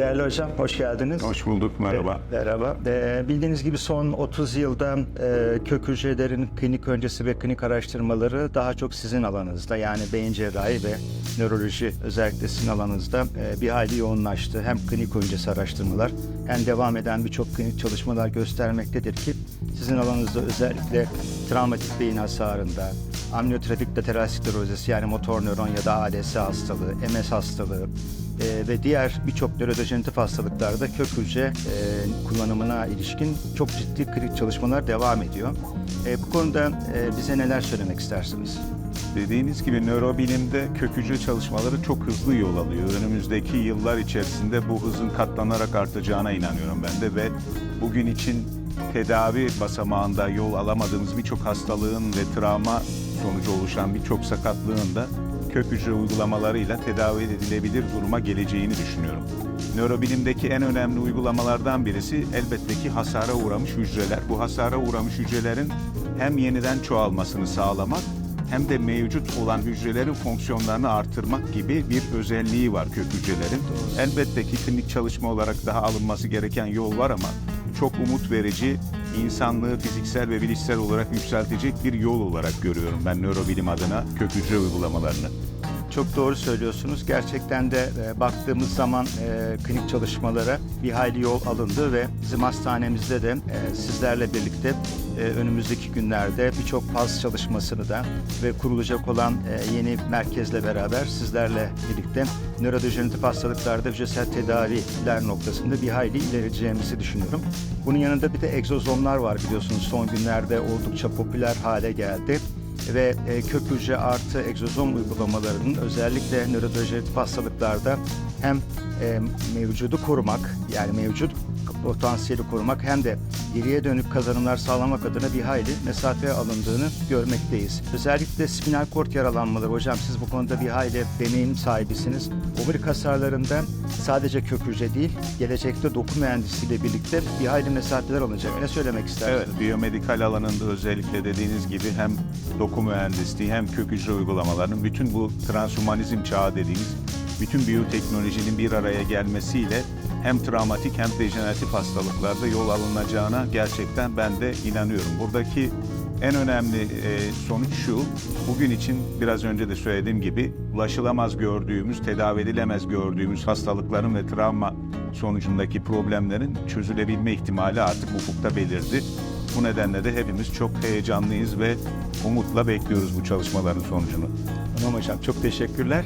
Değerli hocam, hoş geldiniz. Hoş bulduk, merhaba. E, Merhaba. E, bildiğiniz gibi son 30 yılda e, kök hücrelerin klinik öncesi ve klinik araştırmaları daha çok sizin alanınızda yani beyin cerrahi ve nöroloji özellikle sizin alanınızda e, bir hayli yoğunlaştı. Hem klinik öncesi araştırmalar hem devam eden birçok klinik çalışmalar göstermektedir ki sizin alanınızda özellikle travmatik beyin hasarında, amniyotrafik lateral sklerozisi yani motor nöron ya da ALS hastalığı, MS hastalığı, e, ve diğer birçok nörodejeneratif hastalıklarda kök hücre e, kullanımına ilişkin çok ciddi klinik çalışmalar devam ediyor. E, bu konuda e, bize neler söylemek istersiniz? Dediğiniz gibi nörobilimde kök hücre çalışmaları çok hızlı yol alıyor. Önümüzdeki yıllar içerisinde bu hızın katlanarak artacağına inanıyorum ben de ve bugün için tedavi basamağında yol alamadığımız birçok hastalığın ve travma sonucu oluşan birçok sakatlığın da kök hücre uygulamalarıyla tedavi edilebilir duruma geleceğini düşünüyorum. Nörobilimdeki en önemli uygulamalardan birisi elbette ki hasara uğramış hücreler. Bu hasara uğramış hücrelerin hem yeniden çoğalmasını sağlamak hem de mevcut olan hücrelerin fonksiyonlarını artırmak gibi bir özelliği var kök hücrelerin. Elbette ki klinik çalışma olarak daha alınması gereken yol var ama çok umut verici, insanlığı fiziksel ve bilişsel olarak yükseltecek bir yol olarak görüyorum ben nörobilim adına kök hücre uygulamalarını. Çok doğru söylüyorsunuz. Gerçekten de e, baktığımız zaman e, klinik çalışmalara bir hayli yol alındı ve bizim hastanemizde de e, sizlerle birlikte e, önümüzdeki günlerde birçok faz çalışmasını da ve kurulacak olan e, yeni merkezle beraber sizlerle birlikte nörodejeneratif hastalıklarda hücresel tedaviler noktasında bir hayli ilerleyeceğimizi düşünüyorum. Bunun yanında bir de egzozomlar var biliyorsunuz son günlerde oldukça popüler hale geldi ve e, kök hücre artı egzozom uygulamalarının özellikle nörodejeneratif hastalıklarda hem e, mevcudu korumak yani mevcut potansiyeli korumak hem de geriye dönük kazanımlar sağlamak adına bir hayli mesafeye alındığını görmekteyiz. Özellikle spinal kort yaralanmaları hocam siz bu konuda bir hayli deneyim sahibisiniz. Omurilik hasarlarında sadece kök hücre değil gelecekte doku mühendisiyle birlikte bir hayli mesafeler alınacak. Ne söylemek istersiniz? Evet, biyomedikal alanında özellikle dediğiniz gibi hem doku mühendisliği hem kök hücre uygulamalarının bütün bu transhumanizm çağı dediğimiz bütün biyoteknolojinin bir araya gelmesiyle hem travmatik hem dejeneratif hastalıklarda yol alınacağına gerçekten ben de inanıyorum. Buradaki en önemli e, sonuç şu, bugün için biraz önce de söylediğim gibi ulaşılamaz gördüğümüz, tedavi edilemez gördüğümüz hastalıkların ve travma sonucundaki problemlerin çözülebilme ihtimali artık ufukta belirdi. Bu nedenle de hepimiz çok heyecanlıyız ve umutla bekliyoruz bu çalışmaların sonucunu. Tamam hocam çok teşekkürler.